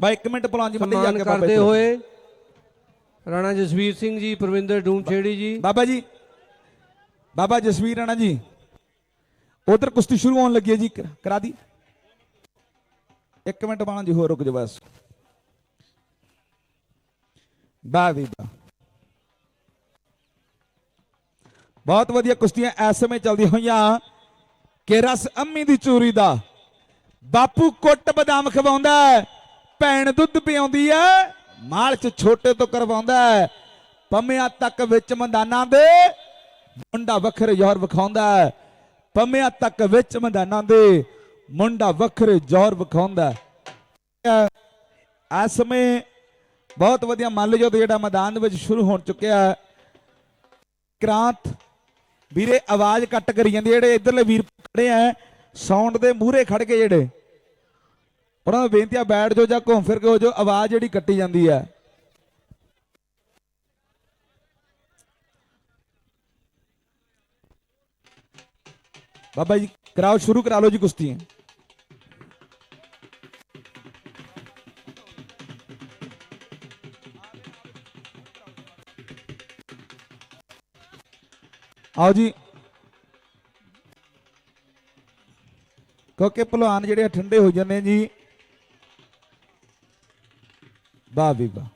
ਬਾਈ ਇੱਕ ਮਿੰਟ ਪਹਿਲਵਾਨ ਜੀ ਜਾ ਕੇ ਬਾਬਾ ਕਰਦੇ ਹੋਏ ਰਾਣਾ ਜਸਵੀਰ ਸਿੰਘ ਜੀ ਪ੍ਰਵਿੰਦਰ ਡੂਮਛੇੜੀ ਜੀ। ਬਾਬਾ ਜੀ ਬਾਬਾ ਜਸਵੀਰ ਰਾਣਾ ਜੀ ਉਧਰ ਕੁਸ਼ਤੀ ਸ਼ੁਰੂ ਹੋਣ ਲੱਗੀ ਹੈ ਜੀ ਕਰਾ- ਦੀ। ਇੱਕ ਮਿੰਟ ਬਾਣਾ ਜੀ ਹੋਰ ਰੁਕ ਜਾ ਬਸ। ਵਾਹ ਵੀ ਵਾਹ। ਬਹੁਤ ਵਧੀਆ ਕੁਸ਼ਤੀਆਂ ਇਸ ਸਮੇਂ ਚੱਲਦੀਆਂ ਹੋਈਆਂ। ਕਿ ਰਸ ਅੰਮੀ ਦੀ ਚੂਰੀ ਦਾ। ਬਾਪੂ ਕੁੱਟ ਬਦਾਮ ਖਵਾਉਂਦਾ ਹੈ, ਭੈਣ ਦੁੱਧ ਪਿਆਉਂਦੀ ਹੈ ਮਾਲ ਚ ਛੋਟੇ ਤੋਂ ਕਰਵਾਉਂਦਾ ਹੈ ਪੰਮਿਆਂ ਤੱਕ ਵਿੱਚ ਮੈਦਾਨਾਂ ਦੇ, ਮੁੰਡਾ ਵੱਖਰੇ ਜ਼ੋਰ ਵਿਖਾਉਂਦਾ ਹੈ ਪੰਮਿਆਂ ਤੱਕ ਵਿੱਚ ਮੈਦਾਨਾਂ ਦੇ, ਮੁੰਡਾ ਵੱਖਰੇ ਜ਼ੋਰ ਵਿਖਾਉਂਦਾ ਇਸ ਸਮੇਂ ਬਹੁਤ ਵਧੀਆ ਮੰਨ ਲਓ ਜਿਹੜਾ ਮੈਦਾਨ ਦੇ ਵਿੱਚ ਸ਼ੁਰੂ ਹੋਣ ਚੁੱਕਿਆ ਹੈ ਕ੍ਰਾਂਤ, ਵੀਰੇ ਆਵਾਜ਼ ਕੱਟ ਕਰੀ ਜਾਂਦੀ ਹੈ। ਜਿਹੜੇ ਇਧਰਲੇ ਵੀਰ ਖੜੇ ਆ ਸਾਊਂਡ ਦੇ ਮੂਹਰੇ ਖੜ ਕੇ ਜਿਹੜੇ। ਉਹਨਾਂ ਨੂੰ ਬੇਨਤੀ ਆ, ਬੈਠ ਜਾਓ ਜਾਂ ਘੁੰਮ ਫਿਰ ਕੇ ਹੋ ਜਾਓ, ਆਵਾਜ਼ ਜਿਹੜੀ ਕੱਟੀ ਜਾਂਦੀ ਹੈ। ਬਾਬਾ ਜੀ, ਕਰਾਓ, ਸ਼ੁਰੂ ਕਰਾ ਲਓ ਜੀ ਕੁਸ਼ਤੀਆਂ। ਆਓ ਜੀ। ਕਿਉਂਕਿ ਭਲਵਾਨ ਜਿਹੜੇ ਆ, ਠੰਡੇ ਹੋ ਜਾਂਦੇ ਜੀ। ਵਾਹ ਵੀ ਵਾਹ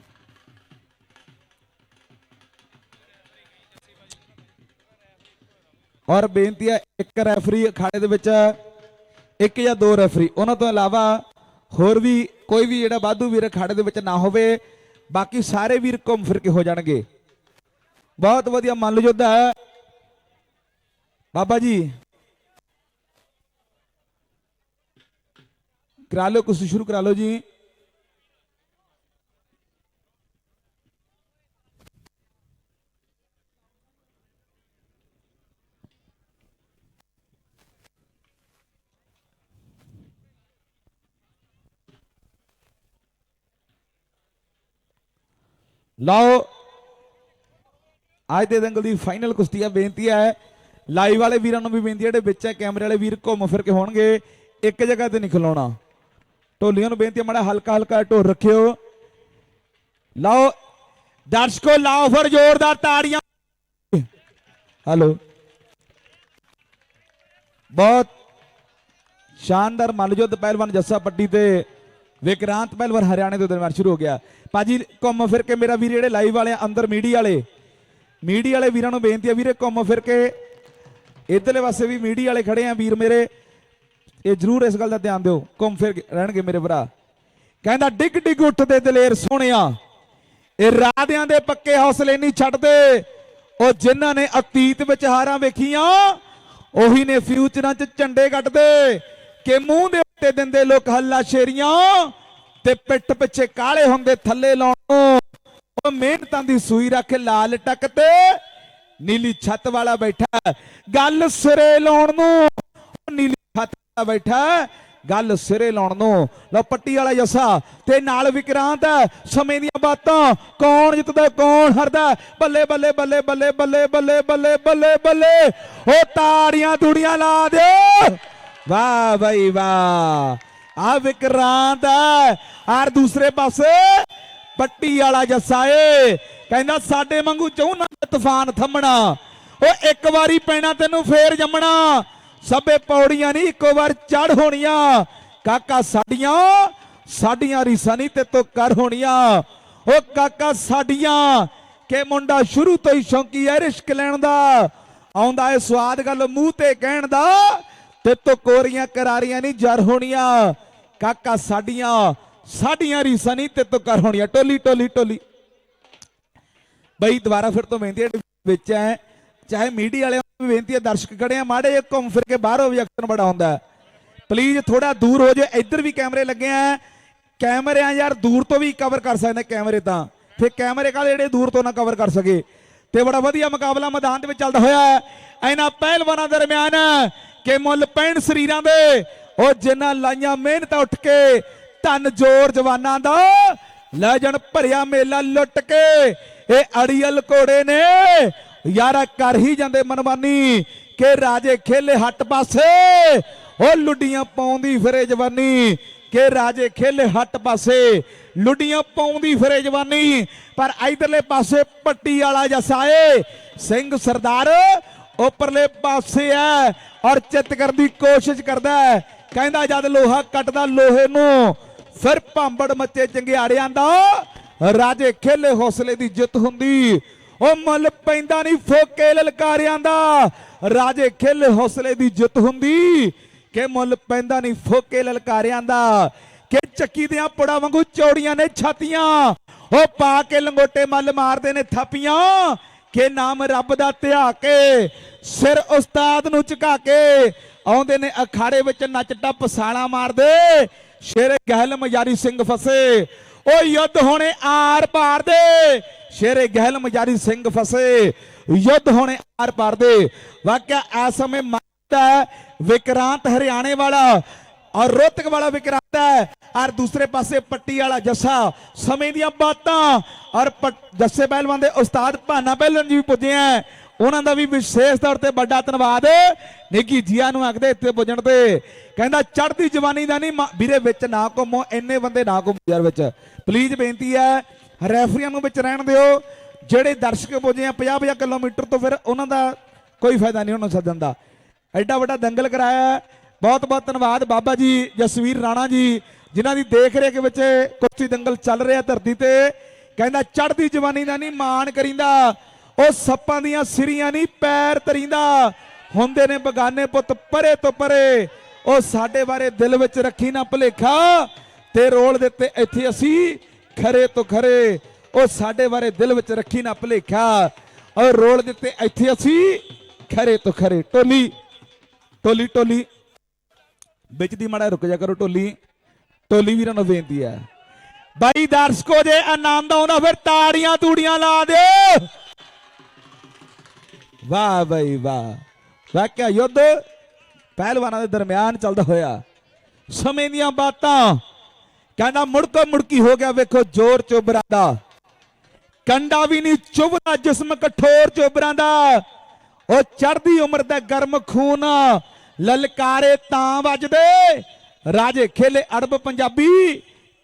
ਔਰ ਬੇਨਤੀ ਹੈ, ਇੱਕ ਰੈਫਰੀ ਅਖਾੜੇ ਦੇ ਵਿੱਚ, ਇੱਕ ਜਾਂ ਦੋ ਰੈਫਰੀ ਉਹਨਾਂ ਤੋਂ ਇਲਾਵਾ ਹੋਰ ਵੀ ਕੋਈ ਵੀ ਜਿਹੜਾ ਵਾਧੂ ਵੀਰ ਅਖਾੜੇ ਦੇ ਵਿੱਚ ਨਾ ਹੋਵੇ, ਬਾਕੀ ਸਾਰੇ ਵੀਰ ਘੁੰਮ ਫਿਰ ਕੇ ਹੋ ਜਾਣਗੇ। ਬਹੁਤ ਵਧੀਆ ਮੰਨ ਯੋਧਾ ਹੈ। ਬਾਬਾ ਜੀ, ਕਰਾ ਲਓ ਕੁਛ ਸ਼ੁਰੂ ਕਰਾ ਲਓ ਜੀ। ਲਓ। ਅੱਜ ਦੇ ਦੰਗਲ ਦੀ ਫਾਈਨਲ ਕੁਸ਼ਤੀ ਆ ਬੇਨਤੀ ਹੈ। ਲਾਈਵ ਵਾਲੇ ਵੀਰਾਂ ਨੂੰ ਵੀ ਬੇਨਤੀ ਹੈ, ਜਿਹੜੇ ਵਿੱਚ ਹੈ ਕੈਮਰੇ ਵਾਲੇ ਵੀਰ ਘੁੰਮ ਫਿਰ ਕੇ ਹੋਣਗੇ। ਇੱਕ ਜਗ੍ਹਾ ਤੇ ਨਹੀਂ ਖਲੋਣਾ। ਢੋਲੀਆਂ ਨੂੰ ਬੇਨਤੀ ਹੈ, ਮਾੜਾ ਹਲਕਾ ਹਲਕਾ ਢੋਲ ਰੱਖਿਓ। ਲਓ। ਦਰਸ਼ਕੋ, ਲਾਓ ਫਿਰ ਜ਼ੋਰਦਾਰ ਤਾੜੀਆਂ। ਹਲੋ। ਬਹੁਤ ਸ਼ਾਨਦਾਰ ਮੱਲਯੁੱਧ ਪਹਿਲਵਾਨ ਜੱਸਾ ਪੱਟੀ ਤੇ ਵਿਕਰਾਂਤ ਪਹਿਲਵਾਨ ਹਰਿਆਣੇ ਤੋਂ ਦਰਮਿਆਨ ਸ਼ੁਰੂ ਹੋ ਗਿਆ। ਭਾਜੀ, ਘੁੰਮ ਫਿਰ ਕੇ ਮੇਰਾ ਵੀਰ ਜਿਹੜੇ ਲਾਈਵ ਵਾਲੇ ਅੰਦਰ ਮੀਡੀਆ ਵਾਲੇ। ਮੀਡੀਆ ਵਾਲੇ ਵੀਰਾਂ ਨੂੰ ਬੇਨਤੀ ਆ, ਵੀਰੇ ਘੁੰਮ ਫਿਰ ਕੇ ਇਧਰਲੇ ਪਾਸੇ ਵੀ ਮੀਡੀਆ ਵਾਲੇ ਖੜੇ ਆ, ਵੀਰ ਮੇਰੇ। ਇਹ ਜਰੂਰ ਇਸ ਗੱਲ ਦਾ ਧਿਆਨ ਦਿਓ, ਘੁੰਮ ਫਿਰ ਰਹਿਣਗੇ ਮੇਰੇ ਭਰਾ। ਕਹਿੰਦਾ, ਡਿੱਗ ਡਿੱਗ ਉੱਠਦੇ ਦਲੇਰ ਸੋਹਣਿਆ। ਇਹ ਰਾਦਿਆਂ ਦੇ ਪੱਕੇ ਹੌਸਲੇ ਨਹੀਂ ਛੱਡਦੇ। ਉਹ ਜਿਨ੍ਹਾਂ ਨੇ ਅਤੀਤ ਵਿੱਚ ਹਾਰਾਂ ਵੇਖੀਆਂ, ਉਹੀ ਨੇ ਫਿਊਚਰਾਂ 'ਚ ਝੰਡੇ ਕੱਢਦੇ ਕਿ ਮੂੰਹ ਦੇ ਉੱਤੇ ਦਿੰਦੇ ਲੋਕ ਹੱਲਾ ਸ਼ੇਰੀਆਂ ਤੇ ਪਿੱਠ ਪਿੱਛੇ ਕਾਲੇ ਹੁੰਦੇ ਥੱਲੇ ਲਾਉਣ। ਉਹ ਮਿਹਨਤਾਂ ਦੀ ਸੂਈ ਰੱਖ ਲਾਲ ਟੱਕ ਤੇ ਨੀਲੀ ਛੱਤ ਵਾਲਾ ਬੈਠਾ ਗੱਲ ਸਿਰੇ ਲਾਉਣ ਨੂੰ ਨੀਲੀ ਛੱਤ ਵਾਲਾ ਬੈਠਾ ਗੱਲ ਸਿਰੇ ਲਾਉਣ ਨੂੰ। ਲਓ ਪੱਟੀ ਵਾਲਾ ਜੱਸਾ, ਤੇ ਨਾਲ ਵਿਕਰਾਂਤ ਹੈ। ਸਮੇਂ ਦੀਆਂ ਬਾਤਾਂ, ਕੌਣ ਜਿੱਤਦਾ, ਕੌਣ ਹਰਦਾ ਬੱਲੇ ਬੱਲੇ ਬੱਲੇ ਬੱਲੇ ਬੱਲੇ ਬੱਲੇ ਬੱਲੇ ਬੱਲੇ ਬੱਲੇ। ਉਹ ਤਾੜੀਆਂ ਤੂੜੀਆਂ ਲਾ ਦਿਓ। ਵਾਹ ਬਈ ਵਾਹ। ਆ ਵਿਕਰਾਂਤ ਹੈ। ਆਰ ਦੂਸਰੇ ਪਾਸੇ ਪੱਟੀ ਵਾਲਾ ਜੱਸਾ ਏ। ਕਹਿੰਦਾ ਸਾਡੇ ਵਾਂਗੂ ਚਾਹੁੰਨਾ ਤੂਫਾਨ ਥੰਮਣਾ। ਉਹ ਇੱਕ ਵਾਰੀ ਪੈਣਾ ਤੈਨੂੰ ਫੇਰ ਜੰਮਣਾ। ਸਭੇ ਪੌੜੀਆਂ ਨਹੀਂ ਇੱਕੋ ਵਾਰ ਚੜ ਹੋਣੀਆਂ। ਕਾਕਾ ਸਾਡੀਆਂ ਸਾਡੀਆਂ ਰੀਸਾਂ ਨਹੀਂ ਤੇ ਤੋ ਕਰ ਹੋਣੀਆਂ। ਉਹ ਕਾਕਾ ਸਾਡੀਆਂ, ਕਿ ਮੁੰਡਾ ਸ਼ੁਰੂ ਤੋਂ ਹੀ ਸ਼ੌਂਕੀ ਹੈ ਰਿਸ਼ਕ ਲੈਣ ਦਾ। ਆਉਂਦਾ ਏ ਸਵਾਦ ਗੱਲ ਮੂੰਹ ਤੇ ਕਹਿਣ ਦਾ। ਤੇ ਤੋ ਕੋਰੀਆਂ ਕਰਾਰੀਆਂ ਨਹੀਂ ਜਰ ਹੋਣੀਆਂ। ਕਾਕਾ ਸਾਡੀਆਂ ਸਾਡੀਆਂ ਰੀਸਾਂ ਨਹੀਂ ਤੇ ਤੋ ਹੋਣੀਆਂ। ਟੋਲੀ ਟੋਲੀ ਟੋਲੀ। ਬਈ ਦੁਬਾਰਾ ਫਿਰ ਤੋਂ ਬੇਨਤੀ ਹੈ, ਵਿੱਚ ਹੈ। ਚਾਹੇ ਮੀਡੀਆ ਵਾਲਿਆਂ ਨੂੰ ਵੀ ਬੇਨਤੀ ਹੈ, ਦਰਸ਼ਕ ਖੜੇ ਆ। ਮਾੜੇ ਜਿਹੇ ਘੁੰਮ ਫਿਰ ਕੇ ਬਾਹਰੋਂ ਵੀ ਐਕਸ਼ਨ ਬੜਾ ਹੁੰਦਾ ਪਲੀਜ਼ ਥੋੜਾ ਦੂਰ ਹੋ ਜਾਓ। ਇੱਧਰ ਵੀ ਕੈਮਰੇ ਲੱਗੇ ਆ। ਕੈਮਰਿਆਂ ਯਾਰ ਦੂਰ ਤੋਂ ਵੀ ਕਵਰ ਕਰ ਸਕਦੇ ਕੈਮਰੇ ਤਾਂ। ਫਿਰ ਕੈਮਰੇ ਕਾਲੇ ਜਿਹੜੇ ਦੂਰ ਤੋਂ ਨਾ ਕਵਰ ਕਰ ਸਕੇ? ਤੇ ਬੜਾ ਵਧੀਆ ਮੁਕਾਬਲਾ ਮੈਦਾਨ ਦੇ ਵਿੱਚ ਚੱਲਦਾ ਹੋਇਆ ਹੈ। ਇਹਨਾਂ ਪਹਿਲਵਾਨਾਂ ਦਰਮਿਆਨ ਕਿ ਮੁੱਲ ਪੈਣ ਸਰੀਰਾਂ ਦੇ, ਉਹ ਜਿਨ੍ਹਾਂ ਲਾਈਆਂ ਮਿਹਨਤਾਂ ਉੱਠ ਕੇ, ਧਨ ਜੋਰ ਜਵਾਨਾਂ ਦਾ ਲੈ ਜਣ ਭਰਿਆ ਮੇਲਾ ਲੁੱਟ ਕੇ। ਇਹ ਅੜੀਅਲ ਘੋੜੇ ਨੇ। ਯਾਰਾ ਕਰ ਹੀ ਜਾਂਦੇ ਮਨਮਾਨੀ ਕਿ ਰਾਜੇ ਖੇਲੇ ਹੱਟ ਪਾਸੇ। ਉਹ ਲੁੱਡੀਆਂ ਪਾਉਂਦੀ ਫਿਰੇ ਜਵਾਨੀ ਕਿ ਰਾਜੇ ਖੇਲੇ ਹੱਟ ਪਾਸੇ। ਲੁੱਡੀਆਂ ਪਾਉਂਦੀ ਫਿਰੇ ਜਵਾਨੀ। ਪਰ ਇਧਰਲੇ ਪਾਸੇ ਪੱਟੀ ਵਾਲਾ ਜਸਾਏ, ਸਿੰਘ ਸਰਦਾਰ ਉੱਪਰਲੇ ਪਾਸੇ ਐ ਔਰ ਚਿੱਤ ਕਰਨ ਦੀ ਕੋਸ਼ਿਸ਼ ਕਰਦਾ ਹੈ। ਕਹਿੰਦਾ ਜਦ ਲੋਹਾ ਕੱਟਦਾ ਲੋਹੇ ਨੂੰ, ਫਿਰ ਭਾਂਬੜ ਮੱਚੇ ਚੰਗਿਆੜਿਆਂ ਦਾ ਰਾਜੇ ਖੇਲੇ ਹੌਸਲੇ ਦੀ ਜਿੱਤ ਹੁੰਦੀ। ਉਹ ਮੁੱਲ ਪੈਂਦਾ ਨਹੀਂ ਫੋਕੇ ਲਲਕਾਰਿਆਂ ਦਾ, ਰਾਜੇ ਖੇਲੇ ਹੌਸਲੇ ਦੀ ਜਿੱਤ ਹੁੰਦੀ। ਕਿ ਮੁੱਲ ਪੈਂਦਾ ਨਹੀਂ ਫੋਕੇ ਲਲਕਾਰਿਆਂ ਦਾ ਚੱਕੀ ਦੀਆਂ ਪੜਾ ਵਾਂਗੂ ਚੌੜੀਆਂ ਨੇ ਛਾਤੀਆਂ। ਉਹ ਪਾ ਕੇ ਲੰਗੋਟੇ ਮੱਲ ਮਾਰਦੇ ਨੇ ਥਾਪੀਆਂ। ਕਿ ਨਾਮ ਰੱਬ ਦਾ ਧਿਆ ਕੇ, ਸਿਰ ਉਸਤਾਦ ਨੂੰ ਝੁਕਾ ਕੇ ਆਉਂਦੇ ਨੇ ਅਖਾੜੇ ਵਿੱਚ ਨੱਚ ਟੱਪ ਸਾਲਾ ਮਾਰਦੇ। ਸ਼ੇਰੇ ਗਹਿਲ ਮਜਾਰੀ ਸਿੰਘ ਫਸੇ। ਉਹ ਯੁੱਧ ਹੋਣੇ ਆਰ ਪਾਰ ਦੇ। ਸ਼ੇਰੇ ਗਹਿਲ ਮਜਾਰੀ ਸਿੰਘ ਫਸੇ। ਯੁੱਧ ਹੋਣੇ ਆਰ ਪਾਰ ਦੇ। ਵਾਕਿਆ ਇਸ ਸਮੇਂ ਮਾਰਦਾ ਵਿਕਰਾਂਤ ਹਰਿਆਣੇ ਵਾਲਾ ਔਰ ਰੋਤਕ ਵਾਲਾ ਵਿਕਰਾਂਤ ਹੈ। ਔਰ ਦੂਸਰੇ ਪਾਸੇ ਪੱਟੀ ਵਾਲਾ ਜੱਸਾ, ਸਮੇਂ ਦੀਆਂ ਬਾਤਾਂ। ਔਰ ਜੱਸੇ ਪਹਿਲਵਾਨ ਦੇ ਉਸਤਾਦ ਭਾਨਾ ਪਹਿਲਵਾਨ ਜੀ ਵੀ ਪੁੱਜੇ ਆ ਉਹਨਾਂ ਦਾ ਵੀ ਵਿਸ਼ੇਸ਼ ਤੌਰ ਤੇ ਵੱਡਾ ਧੰਨਵਾਦ। ਨਿੱਕੀ ਜੀਆ ਨੂੰ ਆਖਦੇ ਇੱਥੇ ਪੁੱਜਣ ਤੇ। ਕਹਿੰਦਾ, ਚੜ੍ਹਦੀ ਜਵਾਨੀ ਦਾ ਨਹੀਂ ਵੀਰੇ ਵਿੱਚ ਨਾ ਘੁੰਮੋ, ਇੰਨੇ ਬੰਦੇ ਨਾ ਘੁੰਮੋ ਯਾਰ ਵਿੱਚ। ਪਲੀਜ਼ ਬੇਨਤੀ ਹੈ, ਰੈਫਰੀਆਂ ਨੂੰ ਵਿੱਚ ਰਹਿਣ ਦਿਓ। ਜਿਹੜੇ ਦਰਸ਼ਕ ਪੁੱਜੇ ਆ 50 50 ਕਿਲੋਮੀਟਰ ਤੋਂ ਫਿਰ ਉਹਨਾਂ ਦਾ ਕੋਈ ਫਾਇਦਾ ਨਹੀਂ ਉਹਨਾਂ ਸੱਦਣ ਦਾ। ਐਡਾ ਵੱਡਾ ਦੰਗਲ ਕਰਾਇਆ ਬਹੁਤ ਬਹੁਤ ਧੰਨਵਾਦ ਬਾਬਾ ਜੀ, ਜਸਵੀਰ ਰਾਣਾ ਜੀ, ਜਿਨ੍ਹਾਂ ਦੀ ਦੇਖ ਰੇਖ ਵਿੱਚ ਕੁਸ਼ਤੀ ਦੰਗਲ ਚੱਲ ਰਿਹਾ ਧਰਤੀ ਤੇ। ਕਹਿੰਦਾ, ਚੜ੍ਹਦੀ ਜਵਾਨੀ ਦਾ ਨਹੀਂ, ਮਾਣ ਕਰਿੰਦਾ। ਉਹ ਸੱਪਾਂ ਦੀਆਂ ਸਿਰੀਆਂ ਨਹੀਂ, ਪੈਰ ਤਰੀਂਦਾ ਹੁੰਦੇ ਨੇ ਬਗਾਨੇ ਪੁੱਤ, ਪਰੇ ਤੋਂ ਪਰੇ। ਉਹ ਸਾਡੇ ਬਾਰੇ ਦਿਲ ਵਿੱਚ ਰੱਖੀ ਨਾ ਭੁਲੇਖਾ। ਤੇ ਰੋਲ ਦਿੱਤੇ ਇੱਥੇ ਅਸੀਂ ਖਰੇ ਤੋਂ ਖਰੇ। ਉਹ ਸਾਡੇ ਬਾਰੇ ਦਿਲ ਵਿੱਚ ਰੱਖੀ ਨਾ ਭੁਲੇਖਾ। ਔਰ ਰੋਲ ਦਿੱਤੇ ਇੱਥੇ ਅਸੀਂ ਖਰੇ ਤੋਂ ਖਰੇ। ਟੋਲੀ ਟੋਲੀ ਟੋਲੀ। ਵਿੱਚ ਦੀ ਮਾੜਾ ਰੁਕ ਜਾ ਕਰੋ ਟੋਲੀ। ਢੋਲੀ ਵੀਰਾਂ ਨੂੰ ਬੇਨਤੀ ਹੈ ਬਾਈ ਦਰਸ਼ਕੋ, ਜੇ ਆਨੰਦ ਆਉਂਦਾ ਫਿਰ ਤਾੜੀਆਂ ਤੂੜੀਆਂ ਲਾ ਦਿਓ। ਵਾਹ ਬਈ ਵਾਹ। ਵਾਕਿਆ ਯੁੱਧ ਪਹਿਲਵਾਨਾਂ ਦੇ ਦਰਮਿਆਨ ਚੱਲਦਾ ਹੋਇਆ। ਸਮੇਂ ਦੀਆਂ ਬਾਤਾਂ। ਕਹਿੰਦਾ ਮੁੜਕੋ ਮੁੜਕੀ ਹੋ ਗਿਆ ਵੇਖੋ ਜ਼ੋਰ ਚੋਬਰਾਂ ਦਾ। ਕੰਡਾ ਵੀ ਨਹੀਂ ਚੁਭਦਾ ਜਿਸਮ ਕਠੋਰ ਚੋਬਰਾਂ ਦਾ। ਉਹ ਚੜ੍ਹਦੀ ਉਮਰ ਦਾ ਗਰਮ ਖੂਨ ਲਲਕਾਰੇ ਤਾਂ ਵੱਜਦੇ। ਰਾਜੇ ਖੇਲੇ ਅੜਬ ਪੰਜਾਬੀ,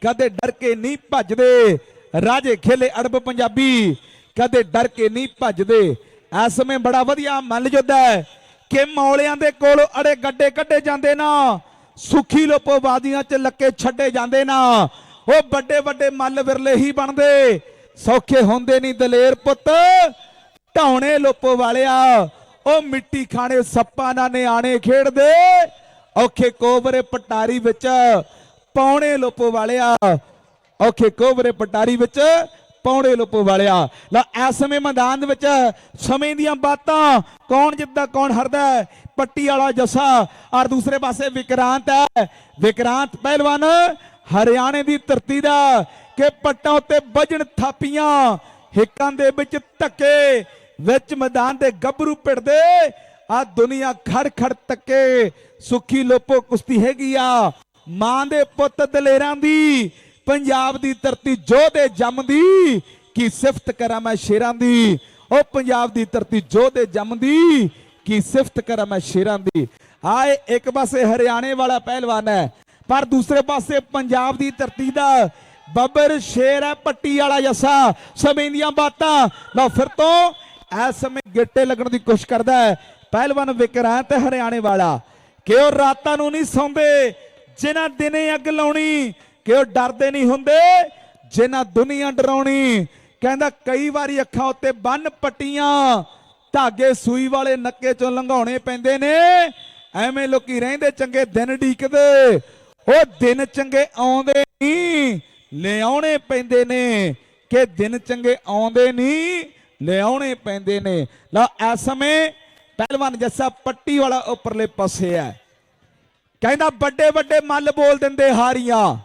ਕਦੇ ਡਰ ਕੇ ਨਹੀਂ ਭੱਜਦੇ। ਰਾਜੇ ਖੇਲੇ ਅੜਬ ਪੰਜਾਬੀ, ਕਦੇ ਡਰ ਕੇ ਨਹੀਂ ਭੱਜਦੇ। ਇਸ ਸਮੇਂ ਬੜਾ ਵਧੀਆ ਮੱਲ ਯੁੱਧ ਹੈ ਕਿ ਮੌਲਿਆਂ ਦੇ ਕੋਲ ਅੜੇ ਗੱਡੇ ਕੱਢੇ ਜਾਂਦੇ ਨਾ। ਸੁਖੀ ਲੋਪੋ ਵਾਦੀਆਂ 'ਚ ਲੱਕੇ ਛੱਡੇ ਜਾਂਦੇ ਨਾ। ਉਹ ਵੱਡੇ ਵੱਡੇ ਮੱਲ ਵਿਰਲੇ ਹੀ ਬਣਦੇ। ਸੌਖੇ ਹੁੰਦੇ ਨਹੀਂ ਦਲੇਰ ਪੁੱਤ। ਢਾਉਣੇ ਲੋਪੋ ਵਾਲਿਆ ਉਹ ਮਿੱਟੀ ਖਾਣੇ ਸੱਪਾਂ ਨਾਲ ਨਿਆਣੇ ਖੇਡਦੇ। ਔਖੇ ਕੋਬਰੇ ਪਟਾਰੀ ਵਿੱਚ ਪੌਣੇ ਲੋਪੋ ਵਾਲਿਆ। ਔਖੇ ਕੋਬਰੇ ਪਟਾਰੀ ਵਿੱਚ ਪੌਣੇ ਲੋਪੋ ਵਾਲਿਆ। ਲਾ, ਇਸ ਸਮੇਂ ਮੈਦਾਨ ਦੇ ਵਿੱਚ ਸਮੇਂ ਦੀਆਂ ਬਾਤਾਂ, ਕੌਣ ਜਿੱਤਦਾ, ਕੌਣ ਹਰਦਾ, ਪੱਟੀ ਵਾਲਾ ਜੱਸਾ। ਔਰ ਦੂਸਰੇ ਪਾਸੇ ਵਿਕਰਾਂਤ ਹੈ। ਵਿਕਰਾਂਤ ਪਹਿਲਵਾਨ, ਹਰਿਆਣੇ ਦੀ ਧਰਤੀ ਦਾ ਕਿ ਪੱਟਾਂ ਉੱਤੇ ਵੱਜਣ ਥਾਪੀਆਂ, ਹਿੱਕਾਂ ਦੇ ਵਿੱਚ ਧੱਕੇ। ਵਿੱਚ ਮੈਦਾਨ ਦੇ ਗੱਭਰੂ ਪਿੜਦੇ ਆ ਦੁਨੀਆ ਖੜ ਖੜ ਤੱਕੇ, ਸੁੱਖੀ ਲੋਪੋ ਕੁਸ਼ਤੀ ਹੈਗੀ ਆ। ਮਾਂ ਦੇ ਪੁੱਤ ਦਲੇਰਾਂ ਦੀ, ਪੰਜਾਬ ਦੀ ਧਰਤੀ ਜੋਧੇ ਜੰਮਦੀ ਕੀ ਸਿਫਤ ਕਰਾਂ ਮੈਂ ਸ਼ੇਰਾਂ ਦੀ? ਉਹ ਪੰਜਾਬ ਦੀ ਧਰਤੀ ਜੋਧੇ ਜੰਮਦੀ ਕੀ ਸਿਫਤ ਕਰਾਂ ਮੈਂ ਸ਼ੇਰਾਂ ਦੀ? ਆਏ ਇੱਕ ਪਾਸੇ ਹਰਿਆਣੇ ਵਾਲਾ ਪਹਿਲਵਾਨ ਹੈ, ਪਰ ਦੂਸਰੇ ਪਾਸੇ ਪੰਜਾਬ ਦੀ ਧਰਤੀ ਦਾ ਬੱਬਰ ਸ਼ੇਰ ਹੈ, ਪੱਟੀ ਵਾਲਾ ਜੱਸਾ। ਸਮੇਂ ਦੀਆਂ ਬਾਤਾਂ, ਲਓ ਫਿਰ ਤੋਂ ਇਸ ਸਮੇਂ ਗਿੱਟੇ ਲੱਗਣ ਦੀ ਕੋਸ਼ਿਸ਼ ਕਰਦਾ ਹੈ। ਪਹਿਲਵਾਨ ਵਿਕਰਾਂਤ ਹਰਿਆਣੇ ਵਾਲਾ। ਕਿ ਉਹ ਰਾਤਾਂ ਨੂੰ ਨਹੀਂ ਸੌਂਦੇ? ਜਿਨ੍ਹਾਂ ਦਿਨੇ ਅੱਗ ਲਾਉਣੀ ਕਿ ਉਹ ਡਰਦੇ ਨਹੀਂ ਹੁੰਦੇ? ਜਿਨ੍ਹਾਂ ਦੁਨੀਆ ਡਰਾਉਣੀ। ਕਹਿੰਦਾ ਕਈ ਵਾਰੀ ਅੱਖਾਂ ਉੱਤੇ ਬੰਨ ਪੱਟੀਆਂ, ਧਾਗੇ ਸੂਈ ਵਾਲੇ ਨੱਕੇ ਚੋਂ ਲੰਘਾਉਣੇ ਪੈਂਦੇ ਨੇ। ਐਵੇਂ ਲੋਕੀ ਰਹਿੰਦੇ ਚੰਗੇ, ਦਿਨ ਢੀਕਦੇ। ਉਹ ਦਿਨ ਚੰਗੇ ਆਉਂਦੇ ਨਹੀਂ, ਲਿਆਉਣੇ ਪੈਂਦੇ ਨੇ। ਕਿ ਦਿਨ ਚੰਗੇ ਆਉਂਦੇ ਨਹੀਂ ਲਿਆਉਣੇ ਪੈਂਦੇ ਨੇ। ਲਓ, ਇਸ ਸਮੇਂ ਪਹਿਲਵਾਨ ਜੱਸਾ ਪੱਟੀ ਵਾਲਾ ਉੱਪਰਲੇ ਪਾਸੇ ਹੈ। ਕਹਿੰਦਾ, ਵੱਡੇ ਵੱਡੇ ਮੱਲ ਬੋਲ ਦਿੰਦੇ ਹਾਰੀਆਂ।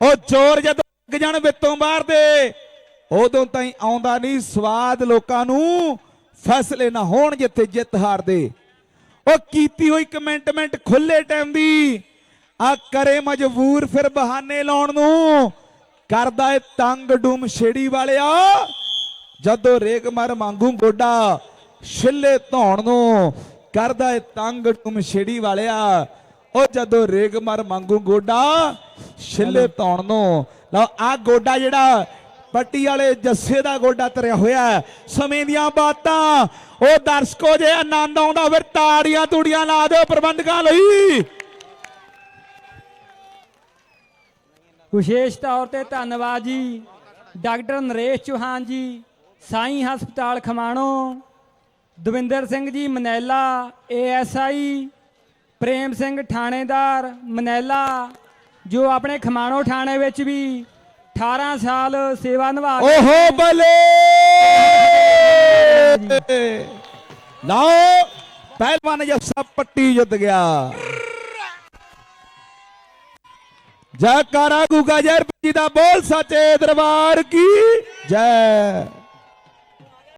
ਉਹ ਜ਼ੋਰ ਜਦੋਂ ਲੱਗ ਜਾਣ ਵਿੱਤੋਂ ਬਾਹਰ ਦੇ, ਉਦੋਂ ਤਾਈਂ ਆਉਂਦਾ ਨਹੀਂ ਸਵਾਦ ਲੋਕਾਂ ਨੂੰ, ਫੈਸਲੇ ਨਾ ਹੋਣ ਜਿੱਥੇ ਜਿੱਤ ਹਾਰ ਦੇ ਉਹ ਕੀਤੀ ਹੋਈ ਕਮੈਂਟਮੈਂਟ ਖੁੱਲੇ ਟਾਈਮ ਦੀ, ਆ ਕਰੇ ਮਜਬੂਰ ਫਿਰ ਬਹਾਨੇ ਲਾਉਣ ਨੂੰ, ਕਰਦਾ ਏ ਤੰਗ ਡੂਮ ਛੇੜੀ ਵਾਲਿਆ। ਜਦੋਂ ਰੇਗ ਮਰ ਮੰਗੂ ਗੋਡਾ ਛਿੱਲੇ ਧੌਣ ਨੂੰ ਕਰਦਾ ਏ ਤੰਗ ਡੂਮ ਛੇੜੀ ਵਾਲਿਆ ਉਹ ਜਦੋਂ ਰੇਗ ਮਰ ਮੰਗੂ ਗੋਡਾ ਛਿੱਲੇ ਧੌਣ ਨੂੰ ਲਓ ਆ ਗੋਡਾ ਜਿਹੜਾ ਪੱਟੀ ਵਾਲੇ ਜੱਸੇ ਦਾ ਗੋਡਾ ਤਰਿਆ ਹੋਇਆ। ਸਮੇਂ ਦੀਆਂ ਬਾਤਾਂ ਉਹ ਦਰਸ਼ਕੋ ਜੇ ਆਨੰਦ ਆਉਂਦਾ ਫਿਰ ਤਾੜੀਆਂ ਤੂੜੀਆਂ ਲਾ ਦਿਓ ਪ੍ਰਬੰਧਕਾਂ ਲਈ ਵਿਸ਼ੇਸ਼ ਤੌਰ ਤੇ ਧੰਨਵਾਦ ਜੀ ਡਾਕਟਰ ਨਰੇਸ਼ ਚੌਹਾਨ ਜੀ ਸਾਈ ਹਸਪਤਾਲ ਖਮਾਣੋ। ਦਵਿੰਦਰ ਸਿੰਘ ਜੀ ਮਨੈਲਾ ਏਐਸਆਈ। ਪ੍ਰੇਮ ਸਿੰਘ ਥਾਣੇਦਾਰ ਮਨੈਲਾ ਜੋ ਆਪਣੇ ਖਮਾਣੋ ਥਾਣੇ ਵਿੱਚ ਵੀ 18 ਸਾਲ ਸੇਵਾ ਨਿਭਾ ਕੇ ਓਹੋ ਬਲੇ! ਲਓ ਪਹਿਲਵਾਨ ਜੱਸਾ ਪੱਟੀ ਜਿੱਤ ਗਿਆ। ਜੈਕਾਰਾ ਗੁਗਾ ਜੈਰ ਜੀ ਦਾ ਬੋਲ ਸੱਚੇ ਦਰਬਾਰ ਕੀ? ਜੈ।